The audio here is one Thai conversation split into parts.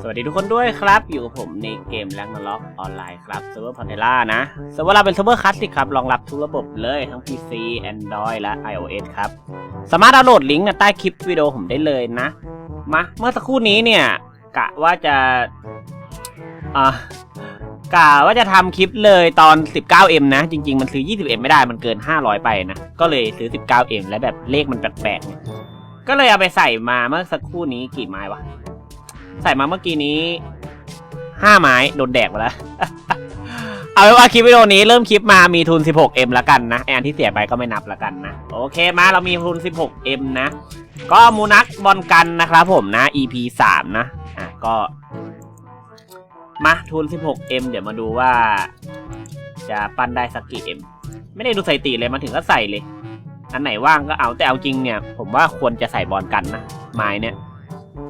สวัสดีทุกคนด้วยครับ อยู่กับผมในเกมแรงนล็อกออนไลน์ครับเซิร์ฟเวอร์พอนเทล่านะเซิร์ฟเวอร์เราเป็นเซิร์ฟเวอร์คลาสสิกครับ รองรับทุกระบบเลยทั้ง PC Android และ iOS ครับ สามารถดาวน์โหลดลิงก์ใต้คลิปวิดีโอผมได้เลยนะ มา เมื่อสักครู่นี้เนี่ย กะว่าจะอ่ากะว่าจะทำคลิปเลยตอน 19M นะ จริง ๆ มันซื้อ 20M ไม่ได้มันเกิน 500 ไปนะ ก็เลยซื้อ 19M และแบบเลขมันแปลกๆเนี่ยก็เลยเอาไปใส่มาเมื่อสักครู่นี้กี่ไม้วะ ใส่มาเมื่อกี้นี้ห้าไม้โดนแดกไปแล้ว เอาเป็นว่าคลิปวิดีโอนี้เริ่มคลิปมามีทุน 16M แล้วกันนะไอนที่เสียไปก็ไม่นับแล้วกันนะ โอเคมาเรามีทุน 16M นะ ก็มูนักบอลกันนะครับผมนะ EP 3 นะอะก็ มาทุน 16M เดี๋ยวมาดูว่า จะปั้นได้สักกี่ M ไม่ได้ดูใสถิติเลยมาถึงก็ใส่เลย อันไหนว่างก็เอาแต่เอาจริงเนี่ย ผมว่าควรจะใส่บอลกันนะไม้เนี่ย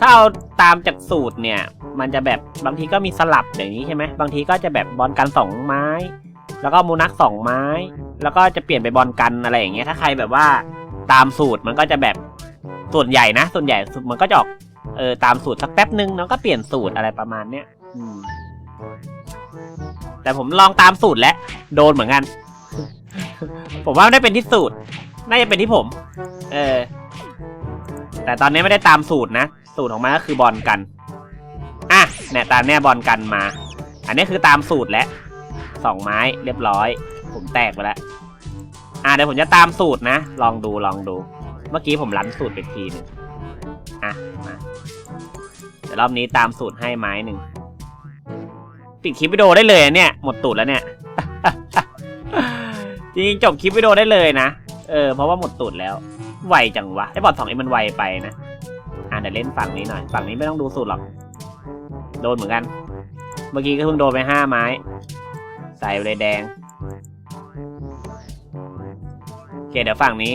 ถ้าเอาตามจากสูตรเนี่ย มันจะแบบบางทีก็มีสลับอย่างนี้ใช่ไหมบางทีก็จะแบบบอลกันสองไม้ แล้วก็มูนักสองไม้ แล้วก็จะเปลี่ยนไปบอลกันอะไรอย่างเงี้ยถ้าใครแบบว่าตามสูตรมันก็จะแบบส่วนใหญ่นะ ส่วนใหญ่มันก็จะออกเออตามสูตรสักแป๊บนึงแล้วก็เปลี่ยนสูตรอะไรประมาณเนี้ยอืมแต่ผมลองตามสูตรแล้วโดนเหมือนกัน ผมว่าไม่ได้เป็นที่สูตร น่าจะเป็นที่ผม เออ แต่ตอนนี้ไม่ได้ตามสูตรนะ สูตรของมันก็คือบอลกัน อะเนี่ยตามเนี่ยบอลกันมา อันนี้คือตามสูตรแล้วสองไม้เรียบร้อย ผมแตกไปแล้ว อะเดี๋ยวผมจะตามสูตรนะ ลองดูลองดู เมื่อกี้ผมรันสูตรไปทีนึงอะมาเดี๋ยวรอบนี้ตามสูตรให้ไม้หนึ่งปิดคลิปวิดีโอได้เลยเนี่ย หมดตูดแล้วเนี่ยจริงจบคลิปวิดีโอได้เลยนะ เออ เพราะว่าหมดตูดแล้ว ไวจังวะ ไอ้บอทสองเอ็มมันไวไปนะ อะเดี๋ยวเล่นฝั่งนี้หน่อย ฝั่งนี้ไม่ต้องดูสูตรหรอก โดนเหมือนกัน เมื่อกี้ก็เพิ่งโดนไปห้าไม้ ใส่ไปเลยแดงโอเคเดี๋ยวฝั่งนี้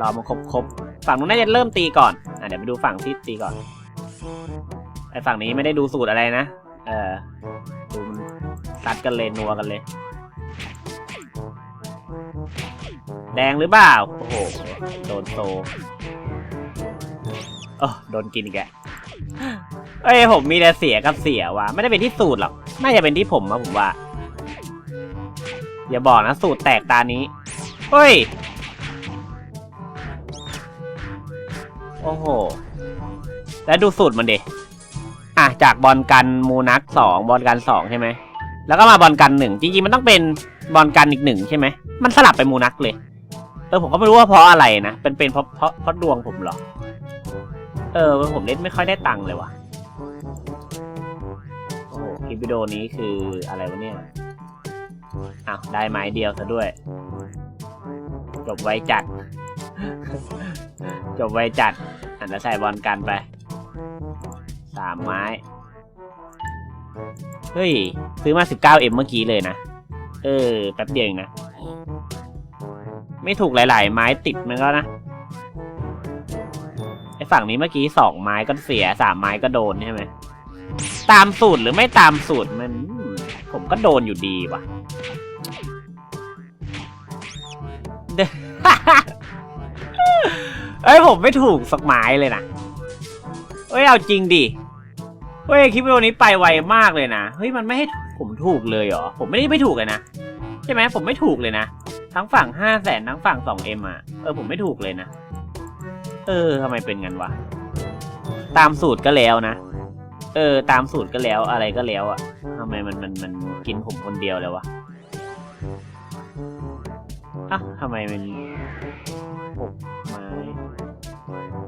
รอมันครบครบๆฝั่งนู้นน่าจะเริ่มตีก่อน อะเดี๋ยวไปดูฝั่งที่ตีก่อน ไอ้ฝั่งนี้ไม่ได้ดูสูตรอะไรนะ เออดูมันตัดกันเลยนัวกันเลย แดงหรือเปล่า โอ้โห โดนโซโอ้โดนกินอีกแกเอ้ยผมมีแต่เสียกับเสียว่ะไม่ได้เป็นที่สูตรหรอกน่าจะเป็นที่ผมนะผมว่า อย่าบอกนะสูตรแตกตานี้เฮ้ย โอ้โห แล้วดูสูตรมันเดอะจากบอลกันมูนักสองบอลกันสองใช่ไหมแล้วก็มาบอลกันหนึ่งจริงๆมันต้องเป็นบอลกันอีกหนึ่งใช่ไหมมันสลับไปมูนักเลย อผมก็ไม่รู้ว่าเพราะอะไรนะเป็นเป็นเพราะเพราะเพราะดวงผมเหรอ เออผมเล่นไม่ค่อยได้ตังค์เลยว่ะโอ้โหคลิปวิดีโอนี้คืออะไรวะเนี่ยอ้าวได้ไม้เดียวซะด้วย จบไวจัด จบไวจัดอันจะใส่บอลกันไปสามไม้ เฮ้ย ซื้อมา 19M เมื่อกี้เลยนะ เออ แป๊บเดียวเองนะ ไม่ถูกหลาย ๆ ไม้ติดมันก็นะไอฝั่งนี้เมื่อกี้สองไม้ก็เสียสามไม้ก็โดนใช่ไหมตามสูตรหรือไม่ตามสูตรมัน ผมก็โดนอยู่ดีว่ะเด้อเอ้ยผมไม่ถูกสักไม้เลยนะเฮ้ยเอาจริงดิเฮ้ยคลิปวิดีโอนี้ไปไวมากเลยนะเฮ้ยมันไม่ให้ผมถูกเลยเหรอผมไม่ได้ไม่ถูกเลยนะใช่ไหมผมไม่ถูกเลยนะ ทั้งฝั่งห้าแสนทั้งฝั่งสองเอ็มอะ เออผมไม่ถูกเลยนะ เออทำไมเป็นงั้นวะ ตามสูตรก็แล้วนะ เออ ตามสูตรก็แล้วอะไรก็แล้วอะทำไมมันมันมันกินผมคนเดียวเลยวะอะทำไมมันหกไม้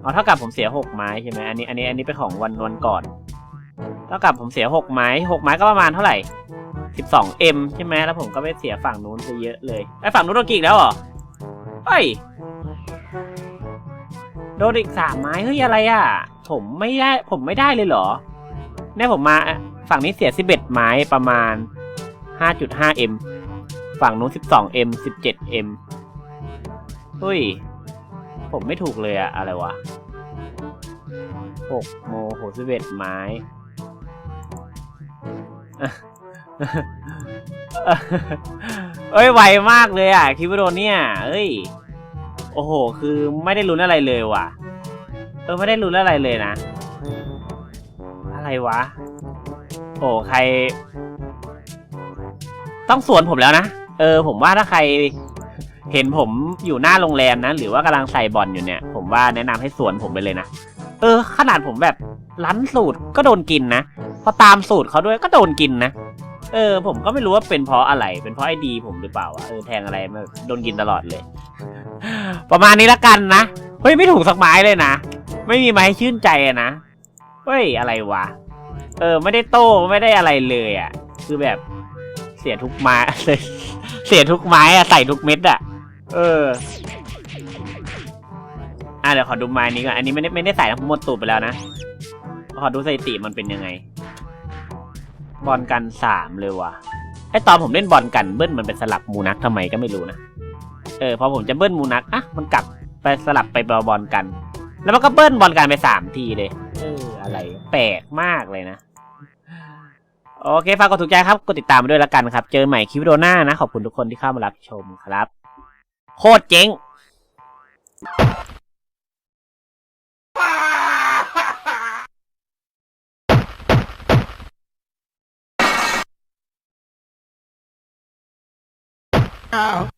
อ๋อเท่ากับผมเสียหกไม้ใช่ไหมอันนี้อันนี้อันนี้เป็นของวันวันก่อน เท่ากับผมเสียหกไม้หกไม้ก็ประมาณเท่าไหร่ สิบสองเอ็มใช่ไหมแล้วผมก็ไปเสียฝั่งนู้นไปเยอะเลยไอ้ฝั่งนู้นโดนกี่อีกแล้วเหรอเฮ้ยโดนอีกสามไม้เฮ้ยอะไรอะ ผมไม่ได้ผมไม่ได้เลยเหรอเนี่ยผมมาฝั่งนี้เสียสิบเอ็ดไม้ประมาณห้าจุดห้าเอ็มฝั่งนู้นสิบสองเฮ้ย ผมไม่ถูกเลยอะอะไรวะหกโมโหสิบเอ็ดไม้ เอ้ยไวมากเลยอะคิปวิดีโอเนี่ยเอ้ย โอ้โห คือไม่ได้ลุ้นอะไรเลยว่ะ เออไม่ได้ลุ้นอะไรเลยนะอะไรอะไรวะ โอ้ใคร ต้องสวนผมแล้วนะ เออ ผมว่าถ้าใคร เห็นผมอยู่หน้าโรงแรมนะ หรือว่ากำลังใส่บอลอยู่เนี่ย ผมว่าแนะนำให้สวนผมไปเลยนะ เออ ขนาดผมแบบลั้นสูตรก็โดนกินนะ พอตามสูตรเขาด้วยก็โดนกินนะ เออ ผมก็ไม่รู้ว่าเป็นเพราะอะไร เป็นเพราะไอ้ดีผมหรือเปล่าวะเออแทงอะไรมาโดนกินตลอดเลย ประมาณนี้ละกันนะ เฮ้ย ไม่ถูกสักไม้เลยนะ ไม่มีไม้ให้ชื่นใจอะนะ เฮ้ย อะไรวะ เออ ไม่ได้โต้ไม่ได้อะไรเลยอะ คือแบบเสียทุกไม้เสียทุกไม้อะใส่ทุกเม็ดอะเอออะเดี๋ยวขอดูไม้นี้ก่อน อันนี้ไม่ได้ไม่ได้ใส่ทั้งหมดตูดไปแล้วนะ ขอดูสถิติมันเป็นยังไง บอลกันสามเลยว่ะไอตอนผมเล่นบอลกันเบิ้ลมันเป็นสลับมูนักทำไมก็ไม่รู้นะเออพอผมจะเบิ้ลมูนักอะมันกลับไปสลับไปบอลกัน แล้วมันก็เบิ้ลบอลกันไปสามทีเลยเอออะไรแปลกมากเลยนะโอเคฝากกดถูกใจครับกดติดตามมาด้วยล้วกันครับ เจอใหม่คลิปวิดีโอหน้านะ ขอบคุณทุกคนที่เข้ามารับชมครับ โคตรเจ๋ง Oh.